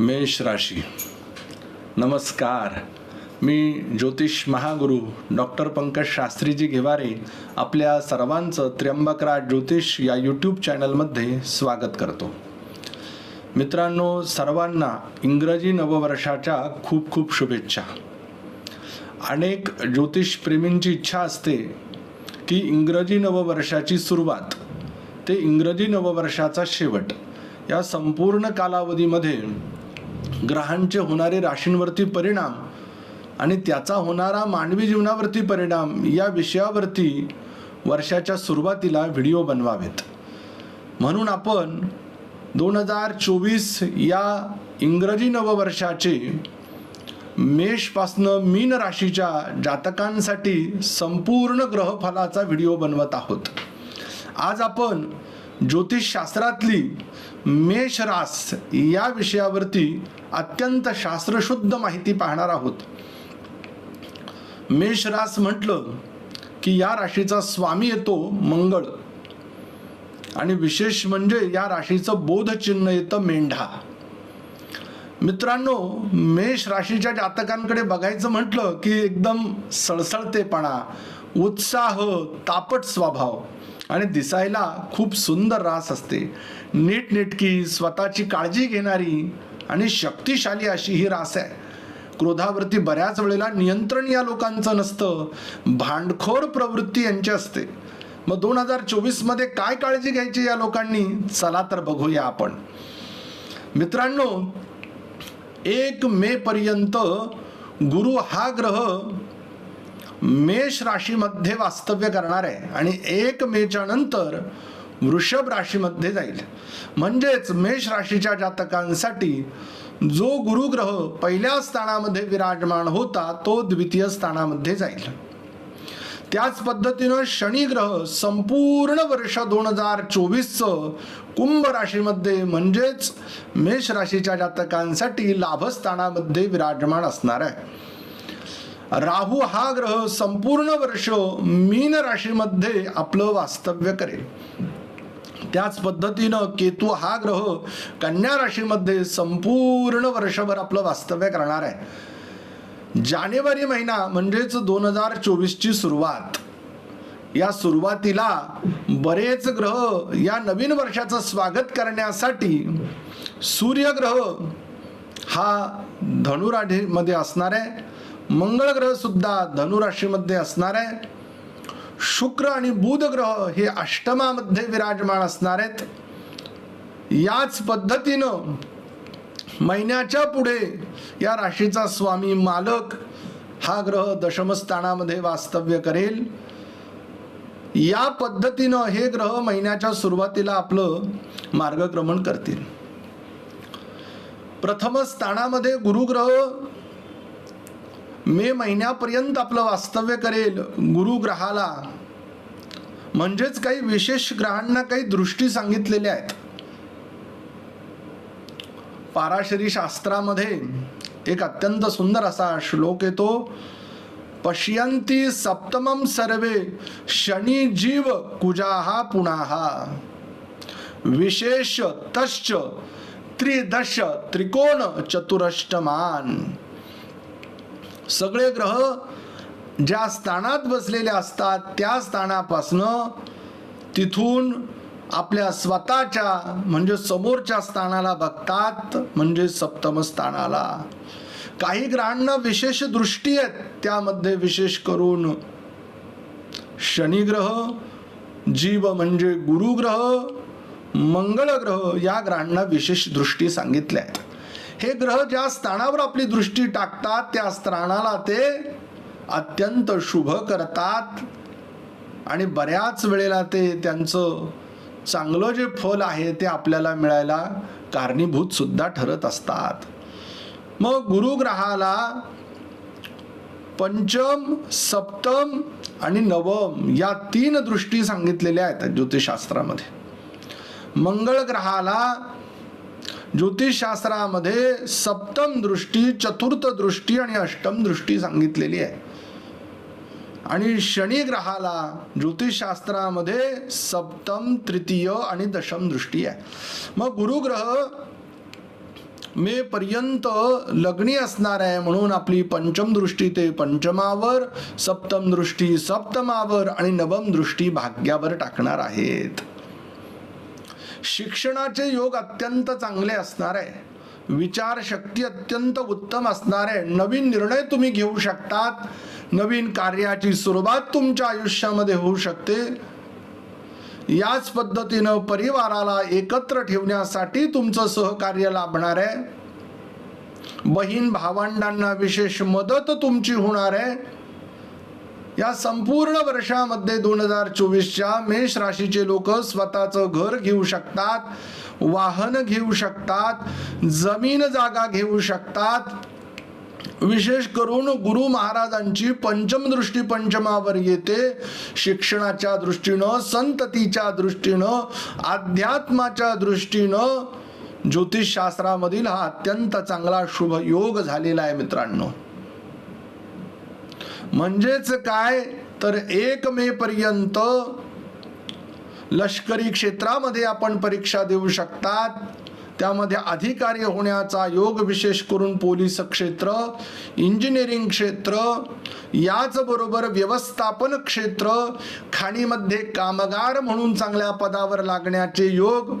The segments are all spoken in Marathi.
मेष राशी. नमस्कार. मी ज्योतिष महागुरू डॉक्टर पंकज शास्त्रीजी घेवारे आपल्या सर्वांचं त्र्यंबकराज ज्योतिष या यूट्यूब चॅनलमध्ये स्वागत करतो. मित्रांनो सर्वांना इंग्रजी नववर्षाच्या खूप खूप शुभेच्छा. अनेक ज्योतिषप्रेमींची इच्छा असते की इंग्रजी नववर्षाची सुरुवात ते इंग्रजी नववर्षाचा शेवट या संपूर्ण कालावधीमध्ये ग्रहांचे होणारे राशींवरती परिणाम आणि त्याचा होणारा मानवी जीवनावरती परिणाम या विषयावरती वर्षाच्या सुरुवातीला व्हिडिओ बनवावेत. म्हणून आपण दोन हजार चोवीस या इंग्रजी नववर्षाचे मेषपासनं मीन राशीच्या जातकांसाठी संपूर्ण ग्रहफलाचा व्हिडिओ बनवत आहोत. आज आपण ज्योतिषशास्त्रातली मेषरास या विषयावरती अत्यंत शास्त्रशुद्ध माहिती पाहणार आहोत. मेषरास म्हटलं की या राशीचा स्वामी येतो मंगळ. आणि विशेष म्हणजे या राशीचं बोधचिन्ह येतं मेंढा. मित्रांनो मेष राशीच्या जातकांकडे बघायचं म्हटलं की एकदम सळसळतेपणा उत्साह तापट स्वभाव. आणि दिसायला खूप सुंदर रास असते. नीटनेटकी स्वतःची काळजी घेणारी आणि शक्तिशाली अशी ही रास आहे. क्रोधावरती बऱ्याच वेळेला नियंत्रण या लोकांचं नसतं भांडखोर प्रवृत्ती यांची असते. मग दोन हजार चोवीसमध्ये काय काळजी घ्यायची या लोकांनी? चला तर बघूया आपण. मित्रांनो एक मे पर्यंत गुरु हा ग्रह मेष राशीमध्ये वास्तव्य करणार आहे. आणि एक मेच्या नंतर वृषभ राशीमध्ये जाईल. म्हणजेच मेष राशीच्या जातकांसाठी जो गुरुग्रह पहिल्या स्थानामध्ये विराजमान होता तो द्वितीय स्थानामध्ये जाईल. त्याच पद्धतीनं शनी ग्रह संपूर्ण वर्ष दोन हजार चोवीसचं कुंभ राशीमध्ये म्हणजेच मेष राशीच्या जातकांसाठी लाभस्थानामध्ये विराजमान असणार आहे. राहू हा ग्रह संपूर्ण वर्ष मीन राशीमध्ये आपलं वास्तव्य करेल. त्याच पद्धतीनं केतू हा ग्रह कन्या राशीमध्ये संपूर्ण वर्षभर आपलं वास्तव्य करणार आहे. जानेवारी महिना म्हणजेच दोन हजार चोवीसची सुरुवात. या सुरुवातीला बरेच ग्रह या नवीन वर्षाचं स्वागत करण्यासाठी सूर्यग्रह हा धनुराढीमध्ये असणार आहे. मंगळ ग्रह सुद्धा धनुराशीमध्ये असणार आहे. शुक्र आणि बुध ग्रह हे अष्टमामध्ये विराजमान असणार आहेत. याच पद्धतीनं महिन्याच्या पुढे या राशीचा स्वामी मालक हा ग्रह दशमस्थानामध्ये वास्तव्य करेल. या पद्धतीनं हे ग्रह महिन्याच्या सुरुवातीला आपलं मार्गक्रमण करतील. प्रथम स्थानामध्ये गुरुग्रह मे महिन्यापर्यंत आपलं वास्तव्य करेल गुरुग्रहाला. म्हणजेच काही विशेष ग्रहांना काही दृष्टी सांगितलेल्या आहेत. पाराशरी शास्त्रामध्ये एक अत्यंत सुंदर असा श्लोक येतो पश्यंती सप्तमम सर्वे शनी जीव कुजाहा पुणाहा विशेष तश्च त्रिदश त्रिकोण चतुरष्टमान। सगळे ग्रह ज्या स्थानात बसलेले असतात त्या स्थानापासनं तिथून आपल्या स्वतःच्या म्हणजे समोरच्या स्थानाला बघतात म्हणजे सप्तम स्थानाला. काही ग्रहांना विशेष दृष्टी आहेत त्यामध्ये विशेष करून शनिग्रह जीव म्हणजे गुरुग्रह मंगळ ग्रह या ग्रहांना विशेष दृष्टी सांगितल्या आहेत. हे ग्रह ज्या स्थानावर आपली दृष्टी टाकतात त्या स्थानाला ते अत्यंत शुभ करतात. आणि बऱ्याच वेळेला ते त्यांचं चांगलं जे फल आहे ते आपल्याला मिळायला कारणीभूत सुद्धा ठरत असतात. मग गुरुग्रहाला पंचम सप्तम आणि नवम या तीन दृष्टी सांगितलेल्या आहेत ज्योतिषशास्त्रामध्ये. मंगळ ग्रहाला ज्योतिषशास्त्रामध्ये सप्तम दृष्टी चतुर्थ दृष्टी आणि अष्टम दृष्टी सांगितलेली आहे. आणि शनी ग्रहाला ज्योतिषशास्त्रामध्ये सप्तम तृतीय आणि दशम दृष्टी आहे. मग गुरुग्रह मे पर्यंत लग्नी असणार आहे म्हणून आपली पंचम दृष्टी ते पंचमावर सप्तम दृष्टी सप्तमावर आणि नवम दृष्टी भाग्यावर टाकणार आहेत. शिक्षणाचे योग अत्यंत चांगले असणार आहे विचारशक्ती अत्यंत उत्तम असणार आहे नवीन निर्णय तुम्ही घेऊ शकतात नवीन कार्याची सुरुवात तुमच्या आयुष्यामध्ये होऊ शकते. याच पद्धतीनं परिवाराला एकत्र ठेवण्यासाठी तुमचं सहकार्य लाभणार आहे. बहीण भावंडांना विशेष मदत तुमची होणार आहे. या संपूर्ण वर्षामध्ये दोन हजार चोवीसच्या मेष राशीचे लोक स्वतःचं घर घेऊ शकतात वाहन घेऊ शकतात जमीन जागा घेऊ शकतात. विशेष करून गुरु महाराजांची पंचम दृष्टी पंचमावर येते. शिक्षणाच्या दृष्टीनं संततीच्या दृष्टीनं अध्यात्माच्या दृष्टीनं ज्योतिषशास्त्रामधील हा अत्यंत चांगला शुभ योग झालेला आहे मित्रांनो. म्हणजेच काय? तर एक मे पर्यंत लष्करी क्षेत्रामध्ये आपण परीक्षा देऊ शकतात. त्यामध्ये अधिकारी होण्याचा योग विशेष करून पोलीस क्षेत्र इंजिनिअरिंग क्षेत्र याचबरोबर व्यवस्थापन क्षेत्र खाणीमध्ये कामगार म्हणून चांगल्या पदावर लागण्याचे योग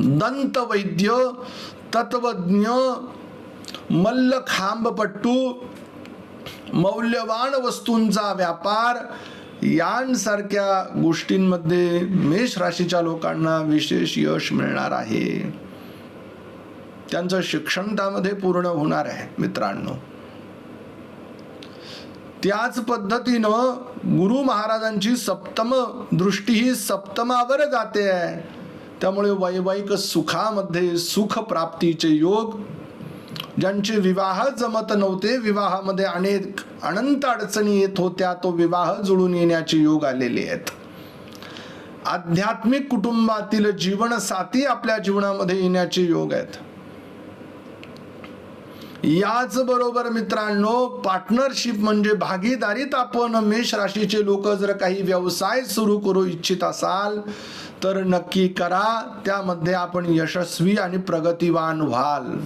दंतवैद्य तत्वज्ञ मल्लखांबपट्टू मौल्यवान वस्तूंचा व्यापार यांसारख्या गोष्टींमध्ये मेष राशीच्या लोकांना विशेष यश मिळणार आहे. त्यांचं शिक्षण त्यामध्ये पूर्ण होणार आहे मित्रांनो. त्याच पद्धतीनं गुरु महाराजांची सप्तम दृष्टी ही सप्तमावर जाते आहे. त्यामुळे वैवाहिक सुखामध्ये सुख प्राप्तीचे योग ज्यांचे विवाह जमत नव्हते विवाहामध्ये अनेक अनंत अडचणी येत होत्या तो विवाह जुळून येण्याचे योग आलेले आहेत. आध्यात्मिक कुटुंबातील जीवनसाथी आपल्या जीवनामध्ये येण्याचे योग आहेत. याच बरोबर मित्रांनो पार्टनरशिप म्हणजे भागीदारीत आपण मेष राशीचे लोक जर काही व्यवसाय सुरू करू इच्छित असाल तर नक्की करा. त्यामध्ये आपण यशस्वी आणि प्रगतिवान व्हाल.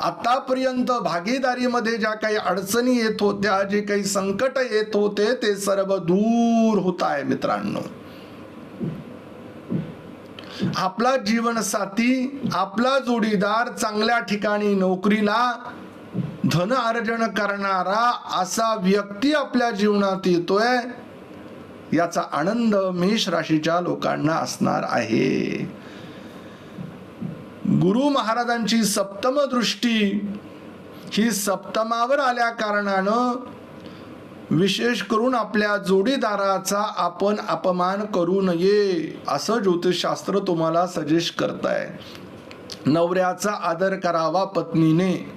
आतापर्यंत भागीदारीमध्ये ज्या काही अडचणी येत होत्या जे काही संकट येत होते ते सर्व दूर होत आहे मित्रांनो. आपला जीवनसाथी आपला जोडीदार चांगल्या ठिकाणी नोकरीला धन अर्जन करणारा असा व्यक्ती आपल्या जीवनात येतोय याचा आनंद मेष राशीच्या लोकांना असणार आहे. गुरु महाराजांची सप्तम दृष्टी ही सप्तमावर आल्या कारणानं विशेष करून आपल्या जोडीदाराचा आपण अपमान करू नये असं ज्योतिषशास्त्र तुम्हाला सजेस्ट करताय. नवऱ्याचा आदर करावा पत्नीने.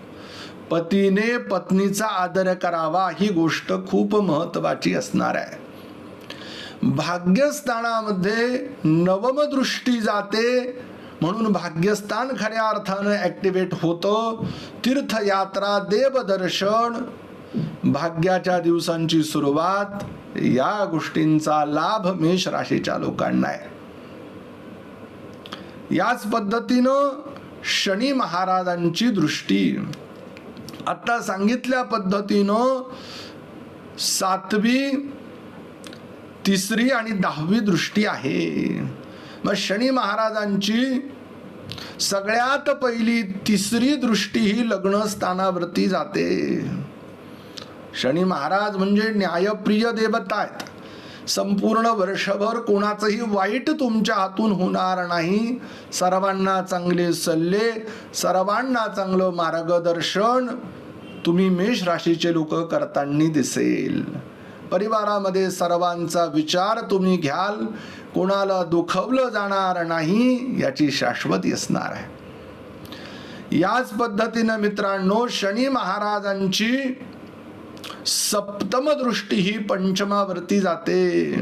पतीने पत्नीचा आदर करावा ही गोष्ट खूप महत्वाची असणार आहे. भाग्यस्थानामध्ये नवमदृष्टी जाते म्हणून भाग्यस्थान खऱ्या अर्थानं ॲक्टिवेट होतं. तीर्थयात्रा देवदर्शन भाग्याच्या दिवसांची सुरुवात या गोष्टींचा लाभ मेष राशीच्या लोकांना आहे. याच पद्धतीनं शनी महाराजांची दृष्टी. आता सांगितल्या पद्धतीनं सातवी तिसरी आणि दहावी दृष्टी आहे. मग शनी महाराजांची सगळ्यात पहिली तिसरी दृष्टी ही लग्न स्थानावरती जाते. शनी महाराज म्हणजे न्यायप्रिय देवता आहेत. संपूर्ण वर्षभर कोणाचंही वाईट तुमच्या हातून होणार नाही. सर्वांना चांगले सल्ले सर्वांना चांगलं मार्गदर्शन तुम्ही मेष राशीचे लोक करताना दिसेल. परिवारामध्ये सर्वांचा विचार तुम्ही घ्याल. कोणाला दुखवलं जाणार नाही याची शाश्वती असणार आहे. याच पद्धतीनं मित्रांनो शनी महाराजांची सप्तम दृष्टी ही पंचमावरती जाते.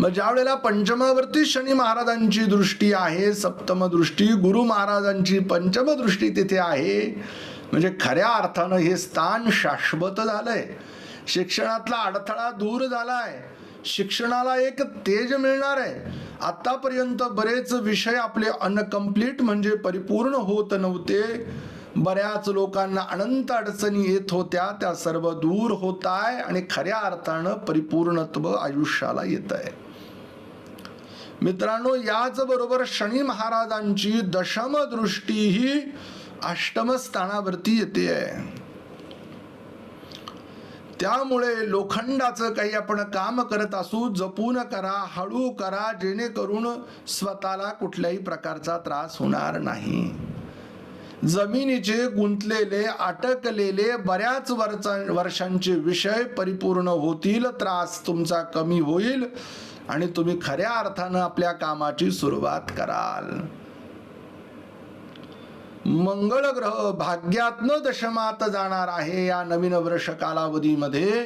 मग ज्या वेळेला पंचमावरती शनी महाराजांची दृष्टी आहे सप्तम दृष्टी गुरु महाराजांची पंचम दृष्टी तिथे आहे म्हणजे खऱ्या अर्थानं हे स्थान शाश्वत झालंय. शिक्षणातला अडथळा दूर झालाय. शिक्षणाला एक तेज मिळणार आहे. आतापर्यंत बरेच विषय आपले अनकम्प्लीट म्हणजे परिपूर्ण होत नव्हते. बऱ्याच लोकांना अनंत अडचणी येत होत्या त्या सर्व दूर होत आहे आणि खऱ्या अर्थानं परिपूर्णत्व आयुष्याला येत आहे मित्रांनो याच बरोबर शनी महाराजांची दशम दृष्टी ही अष्टम स्थानावरती येते आहे त्यामुळे लोखंडाचं काही आपण काम करत असू जपून करा हळू करा जेणेकरून स्वतःला कुठल्याही प्रकारचा त्रास होणार नाही. जमिनीचे गुंतलेले अटकलेले बऱ्याच वर्षा वर्षांचे विषय परिपूर्ण होतील त्रास तुमचा कमी होईल आणि तुम्ही खऱ्या अर्थानं आपल्या कामाची सुरुवात कराल. मंगळ ग्रह भाग्यातनं दशमात जाणार आहे या नवीन वर्ष कालावधीमध्ये.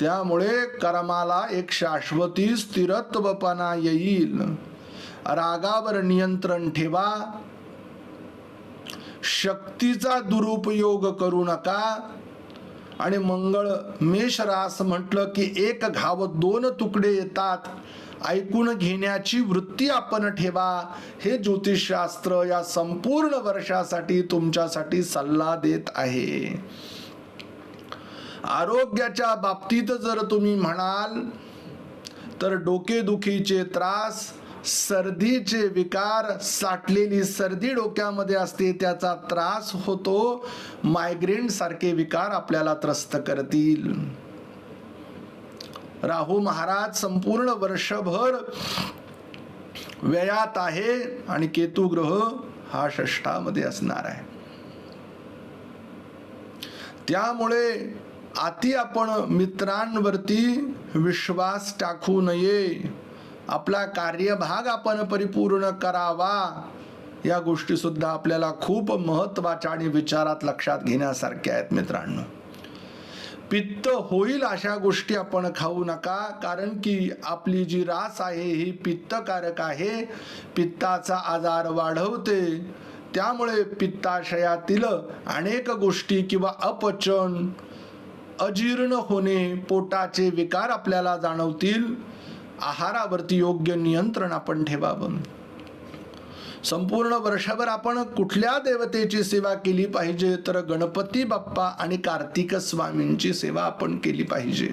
त्यामुळे कर्माला एक शाश्वती स्थिरत्वपणा येईल. रागावर नियंत्रण ठेवा. शक्तीचा दुरुपयोग करू नका. आणि मंगळ मेष रास म्हटलं की एक घाव दोन तुकडे येतात. ऐकून घेण्याची वृत्ती आपण ठेवा. हे ज्योतिषशास्त्र या संपूर्ण वर्षासाठी तुमच्यासाठी सल्ला देत आहे. आरोग्याच्या बाबतीत जर तुम्ही म्हणाल तर डोकेदुखीचे त्रास सर्दीचे विकार साठलेली सर्दी डोक्यामध्ये असते त्याचा त्रास होतो. मायग्रेन सारखे विकार आपल्याला त्रस्त करतील. राहू महाराज संपूर्ण वर्षभर व्ययात आहे आणि केतू ग्रह हा षष्ठामध्ये असणार आहे. त्यामुळे अति आपण मित्रांवरती विश्वास टाकू नये. आपला कार्यभाग आपण परिपूर्ण करावा. या गोष्टी सुद्धा आपल्याला खूप महत्त्वाच्या आणि विचारात लक्षात घेण्यासारख्या आहेत मित्रांनो. पित्त होईल अशा गोष्टी आपण खाऊ नका कारण की आपली जी रास आहे ही पित्तकारक आहे. पित्ताचा आजार वाढवते. त्यामुळे पित्ताशयातील अनेक गोष्टी किंवा अपचन अजीर्ण होणे पोटाचे विकार आपल्याला जाणवतील. आहारावरती योग्य नियंत्रण आपण ठेवावं. संपूर्ण वर्षभर आपण कुठल्या देवतेची सेवा केली पाहिजे? तर गणपती बाप्पा आणि कार्तिक स्वामींची सेवा आपण केली पाहिजे.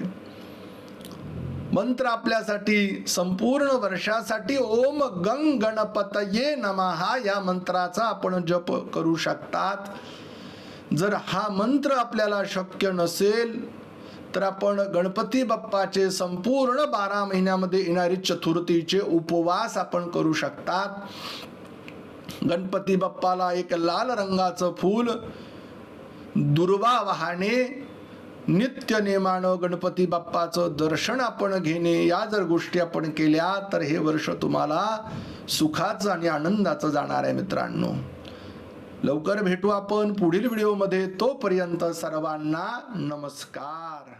मंत्र आपल्यासाठी संपूर्ण वर्षासाठी ओम गंग गणपतये नमहा या मंत्राचा आपण जप करू शकतात. जर हा मंत्र आपल्याला शक्य नसेल तर आपण गणपती बाप्पाचे संपूर्ण बारा महिन्यामध्ये येणारी चतुर्थीचे उपवास आपण करू शकतात. गणपती बाप्पाला एक लाल रंगाचं फूल दुर्वा वाहने नित्य नेमानं गणपती बाप्पाचं दर्शन आपण घेणे या जर गोष्टी आपण केल्या तर हे वर्ष तुम्हाला सुखाचं आणि आनंदाचं जाणार आहे मित्रांनो. लवकर भेटू आपण पुढील व्हिडिओमध्ये. तोपर्यंत सर्वांना नमस्कार.